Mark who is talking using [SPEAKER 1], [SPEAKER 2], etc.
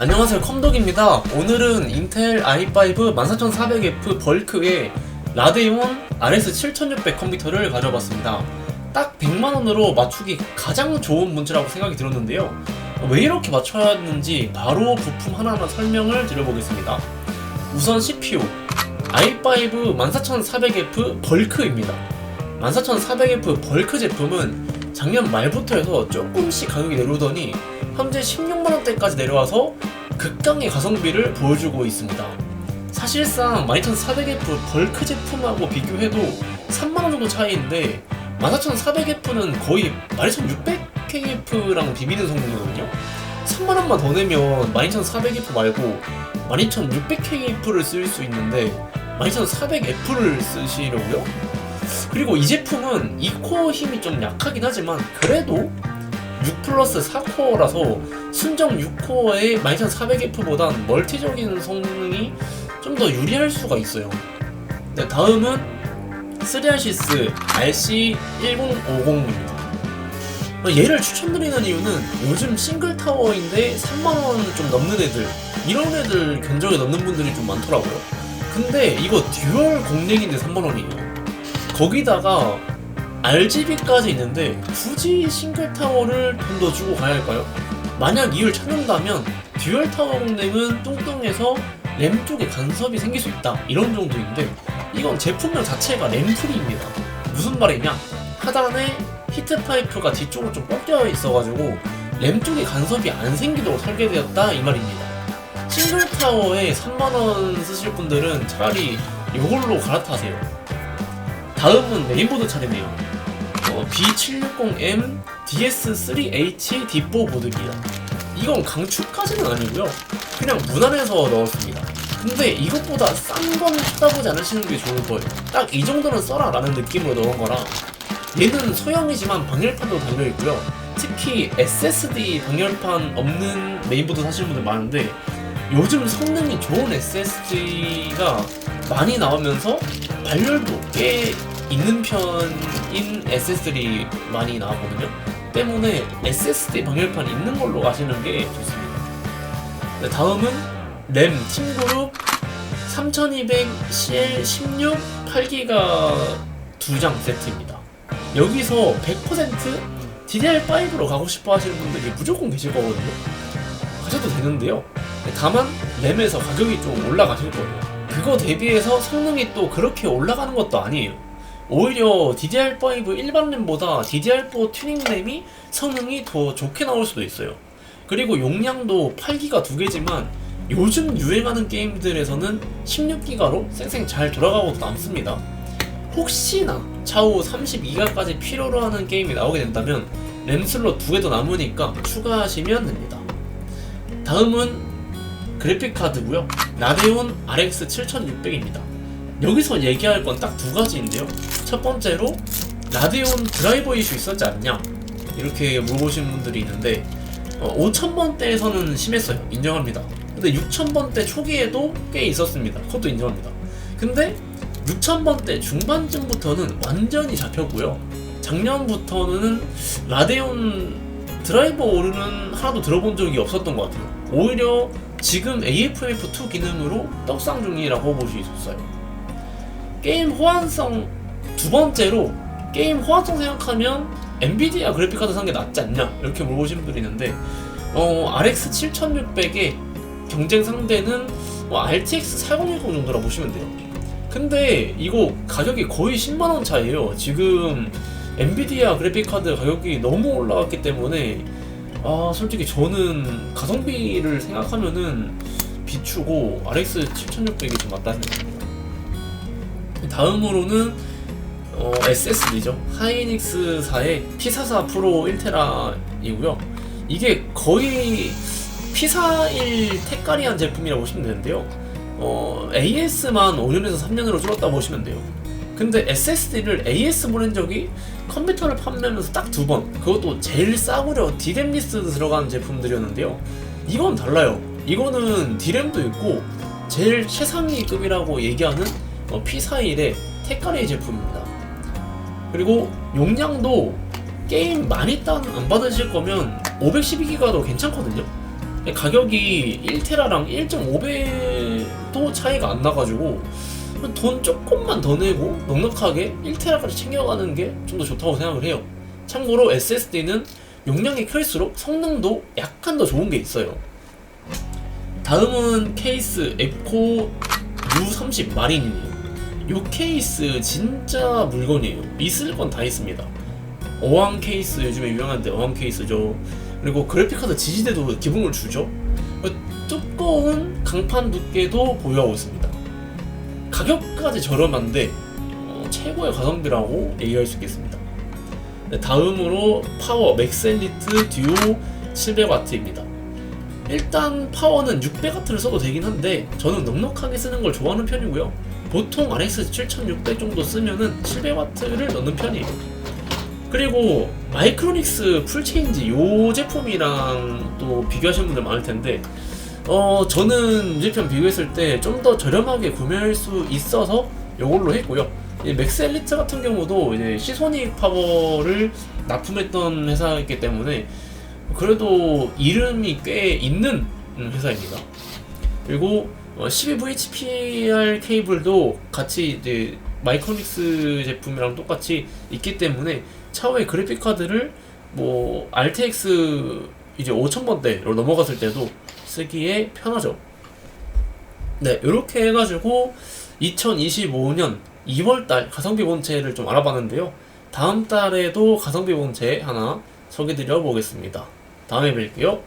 [SPEAKER 1] 안녕하세요 컴덕입니다. 오늘은 인텔 i5 14400F 벌크의 라데온 RX 7600 컴퓨터를 가져봤습니다. 딱 100만원으로 맞추기 가장 좋은 문제라고 생각이 들었는데요. 왜 이렇게 맞춰야 했는지 바로 부품 하나하나 설명을 드려보겠습니다. 우선 CPU i5 14400F 벌크입니다. 14400F 벌크 제품은 작년 말부터 해서 조금씩 가격이 내려오더니 현재 16만원대까지 내려와서 극강의 가성비를 보여주고 있습니다. 사실상 12400F 벌크 제품하고 비교해도 3만원 정도 차이인데 14400F는 거의 12600KF랑 비비는 성능이거든요. 3만원만 더 내면 12400F 말고 12600KF를 쓸 수 있는데 12400F를 쓰시려고요? 그리고 이 제품은 2코어 힘이 좀 약하긴 하지만 그래도 6 플러스 4코어라서 순정 6코어의 12400F보단 멀티적인 성능이 좀 더 유리할 수가 있어요. 네, 다음은 3RCS RC1050입니다. 얘를 추천드리는 이유는 요즘 싱글 타워인데 3만원 좀 넘는 애들 이런 애들 견적에 넣는 분들이 좀 많더라고요. 근데 이거 듀얼 공랭인데 3만원이에요. 거기다가 RGB까지 있는데 굳이 싱글 타워를 좀더 주고 가야 할까요? 만약 이유를 찾는다면 듀얼 타워 공랭은 뚱뚱해서 램 쪽에 간섭이 생길 수 있다 이런 정도인데 이건 제품명 자체가 램프리입니다. 무슨 말이냐? 하단에 히트 파이프가 뒤쪽으로 좀 꺾여 있어가지고 램 쪽에 간섭이 안 생기도록 설계되었다 이 말입니다. 싱글 타워에 3만원 쓰실 분들은 차라리 이걸로 갈아타세요. 다음은 메인보드 차례네요. 어, B760M DS3H D4 보드입니다. 이건 강추까지는 아니고요. 그냥 무난해서 넣었습니다. 근데 이것보다 싼 건 찾아보지 않으시는 게 좋을 거예요. 딱 이 정도는 써라 라는 느낌으로 넣은 거라 얘는 소형이지만 방열판도 달려있고요. 특히 SSD 방열판 없는 메인보드 사시는 분들 많은데 요즘 성능이 좋은 SSD가 많이 나오면서 발열도 꽤 있는 편인 SSD들이 많이 나왔거든요. 때문에 SSD 방열판 있는 걸로 가시는 게 좋습니다. 네, 다음은 램 팀그룹 3200CL16 8기가 두 장 세트입니다. 여기서 100% DDR5로 가고 싶어 하시는 분들이 무조건 계실 거거든요. 가셔도 되는데요. 네, 다만 램에서 가격이 좀 올라가실 거예요. 그거 대비해서 성능이 또 그렇게 올라가는 것도 아니에요. 오히려 DDR5 일반 램보다 DDR4 튜닝 램이 성능이 더 좋게 나올 수도 있어요. 그리고 용량도 8기가 두 개지만 요즘 유행하는 게임들에서는 16기가로 쌩쌩 잘 돌아가고도 남습니다. 혹시나 차후 32기가까지 필요로 하는 게임이 나오게 된다면 램 슬롯 두 개 더 남으니까 추가하시면 됩니다. 다음은 그래픽 카드고요. 라데온 RX 7600입니다. 여기서 얘기할 건 딱 두 가지인데요. 첫 번째로 라데온 드라이버 이슈 있었지 않냐 이렇게 물어보시는 분들이 있는데 어, 5000번대에서는 심했어요. 인정합니다. 근데 6000번대 초기에도 꽤 있었습니다. 그것도 인정합니다. 근데 6000번대 중반쯤부터는 완전히 잡혔고요. 작년부터는 라데온 드라이버 오류는 하나도 들어본 적이 없었던 것 같아요. 오히려 지금 AFF2 기능으로 떡상 중이라고 볼 수 있었어요. 게임 호환성 두 번째로 게임 호환성 생각하면 엔비디아 그래픽카드 산 게 낫지 않냐 이렇게 물어보시는 분들이 있는데 어, RX 7600의 경쟁 상대는 뭐 RTX 4060 정도라 보시면 돼요. 근데 이거 가격이 거의 10만원 차이에요. 지금 엔비디아 그래픽카드 가격이 너무 올라갔기 때문에 아 솔직히 저는 가성비를 생각하면은 비추고 RX 7600이 좀 맞다 생각합니다. 다음으로는 어, SSD죠. 하이닉스사의 P44 프로 1테라이고요. 이게 거의 P41 테까리한 제품이라고 보시면 되는데요. 어, AS만 5년에서 3년으로 줄었다 보시면 돼요. 근데 SSD를 AS 보낸 적이 컴퓨터를 판매하면서 딱 두 번. 그것도 제일 싸구려 디램 리스트 들어가는 제품들이었는데요. 이건 달라요. 이거는 디램도 있고 제일 최상위급이라고 얘기하는 어, P41의 테카리 제품입니다. 그리고 용량도 게임 많이 다운 안 받으실 거면 512기가도 괜찮거든요. 가격이 1테라랑 1.5배도 차이가 안 나가지고 돈 조금만 더 내고 넉넉하게 1테라까지 챙겨가는 게 좀 더 좋다고 생각을 해요. 참고로 SSD는 용량이 클수록 성능도 약간 더 좋은 게 있어요. 다음은 케이스 에코 U30 마린이에요. 이 케이스 진짜 물건이에요. 있을 건 다 있습니다. 어항 케이스 요즘에 유명한데 어항 케이스죠. 그리고 그래픽카드 지지대도 기본을 주죠. 두꺼운 강판 두께도 보유하고 있습니다. 가격까지 저렴한데 어, 최고의 가성비라고 얘기할 수 있겠습니다. 네, 다음으로 파워 맥셀리트 듀오 700W입니다. 일단 파워는 600W를 써도 되긴 한데 저는 넉넉하게 쓰는 걸 좋아하는 편이고요. 보통 RX 7600 정도 쓰면은 700W를 넣는 편이에요. 그리고 마이크로닉스 풀체인지 요 제품이랑 또 비교하시는 분들 많을 텐데 어 저는 이 제품 비교했을 때 좀 더 저렴하게 구매할 수 있어서 요걸로 했고요. 이 맥스 엘리트 같은 경우도 이제 시소닉 파워를 납품했던 회사이기 때문에 그래도 이름이 꽤 있는 음, 회사입니다. 그리고 12VHPR 케이블도 같이 이제 마이크로닉스 제품이랑 똑같이 있기 때문에 차후에 그래픽 카드를 뭐 RTX 이제 5000번대로 넘어갔을 때도 쓰기에 편하죠. 네, 이렇게 해가지고 2025년 2월달 가성비 본체를 좀 알아봤는데요. 다음 달에도 가성비 본체 하나 소개드려 보겠습니다. 다음에 뵐게요.